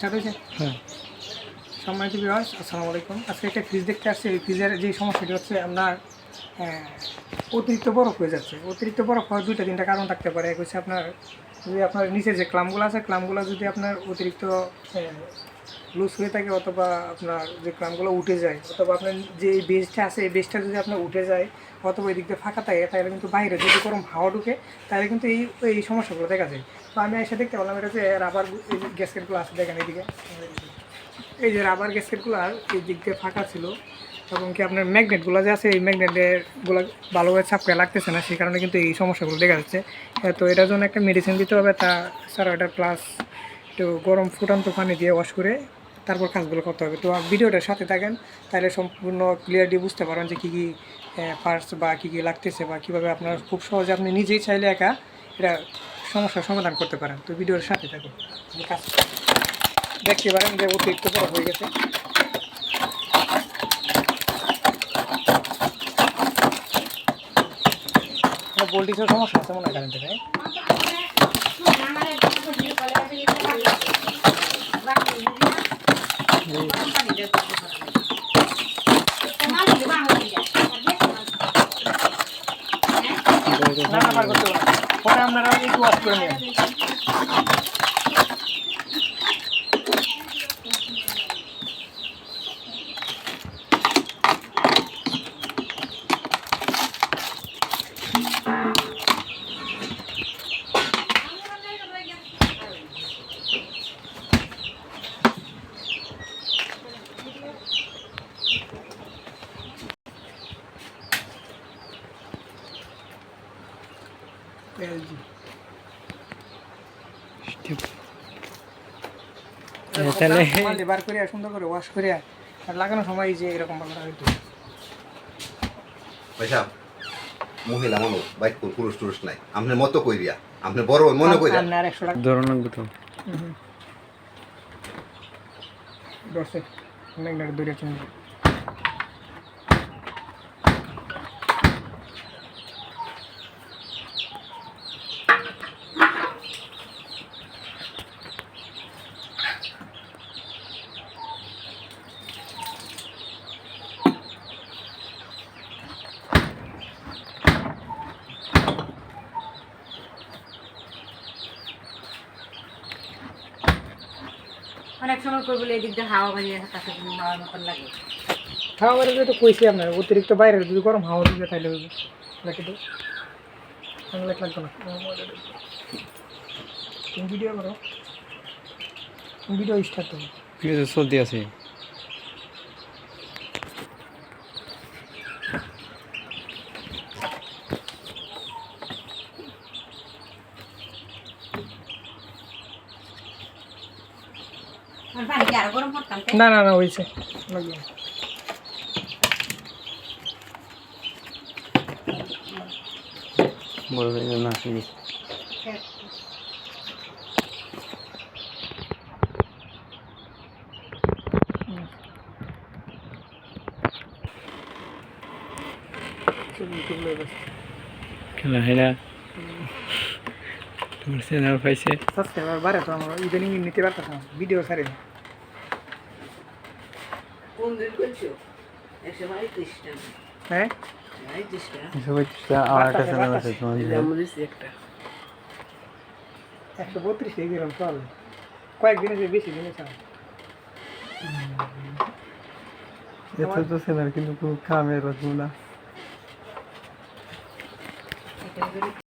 Start হয়েছে হ্যাঁ। সম্মানিত বিভাস আসসালামু আলাইকুম। আজকে একটা ফ্রিজ দেখতে আসছি। এই ফ্রিজের যে সমস্যাটি হচ্ছে আপনার অতিরিক্ত বরফ হয়ে যাচ্ছে। অতিরিক্ত বরফ হওয়ার দুইটা তিনটা কারণ থাকতে পারে। এক হচ্ছে আপনার যদি আপনার নিচে যে ক্লামগুলো আছে, ক্লামগুলো যদি আপনার অতিরিক্ত লুজ হয়ে থাকে অথবা আপনার যে ক্লামগুলো উঠে যায়, অথবা আপনার যে এই বেসটা আছে, এই বেজটা যদি আপনার উঠে যায় অথবা এদিক দিয়ে ফাঁকা থাকে, তাহলে কিন্তু বাইরে যদি গরম হাওয়া ঢুকে, তাহলে কিন্তু এই এই সমস্যাগুলো দেখা যায়। তো আমি এসে দেখতে পেলাম এটা যে রাবার গ্যাসকেটগুলো আছে, দেখেন এদিকে। এই যে রাবার গ্যাসকেটগুলো আর এই দিক দিয়ে ফাঁকা ছিল এবং কি আপনার ম্যাগনেটগুলো যে আছে, এই ম্যাগনেটেরগুলো ভালোভাবে চাপকে লাগতেছে না, সেই কারণে কিন্তু এই সমস্যাগুলো দেখা যাচ্ছে। তো এটার জন্য একটা মেডিসিন দিতে হবে, তা ছাড়া এটা প্লাস একটু গরম ফুটান্ত পানি দিয়ে ওয়াশ করে তারপর কাজগুলো করতে হবে। তো ভিডিওটার সাথে থাকেন, তাহলে সম্পূর্ণ ক্লিয়ারলি বুঝতে পারেন যে কী কী পার্টস বা কী কী লাগতেছে বা কীভাবে আপনার খুব সহজে আপনি নিজেই চাইলে একা এটা সমস্যার সমাধান করতে পারেন। তো ভিডিওর সাথে থাকুন। কাজ দেখতে পারেন যে অতিরিক্ত বড় হয়ে গেছে। ভোল্টেজের সমস্যা আছে মনে হয় কারেন্টের না করতে পরে আপনারা একটু ওয়াশ করে নেবেন এলজি তাহলে মাল্টি করে সুন্দর করে ওয়াশ করে আর লাগানোর সময় যে এরকম ভালো হইতো পয়সা মহিলা মানুষ বাইক পুরুষ টুরুষ নাই। আপনার মতো কইরিয়া। আপনি বড় মনে কইরা। আপনার একশো টাকা ধরনের দূরে অনেক সময় করব বলে এদিক দিয়ে হাওয়া বাজিয়ে কাছে হাওয়ার মতন লাগে। হাওয়া বাড়ি তো কইছি আপনার অতিরিক্ত বাইরে যদি গরম হাওয়া দিবে তাহলে হইবে। লাগে তো লাগবে না। তুমি ভিডিও করো ভিডিও স্টার্ট করো ভিডিও চলতে আছে আর পানি কি আরও গরম করতাম না না না হয়েছে লাগবে না। বড় হয়ে না আসেনি সব ইউটিউব লাইভ আছে খেলা হেরা তোমার চ্যানেল পাইছে সাবস্ক্রাইবার বাড়ে তো আমরা ইদানিং নিতে পারতাম ভিডিও ছাড়ি। কোন দিন করছ একশো বাইশ হ্যাঁ? বাইশ টাকা সবাই আমার একটা চ্যানেল আছে তোমার একটা। একশো বত্রিশ দিলাম চল। কয়েকদিনে যে বেশি দিনে চাল এত তো চ্যানেল কিন্তু খুব কামের করে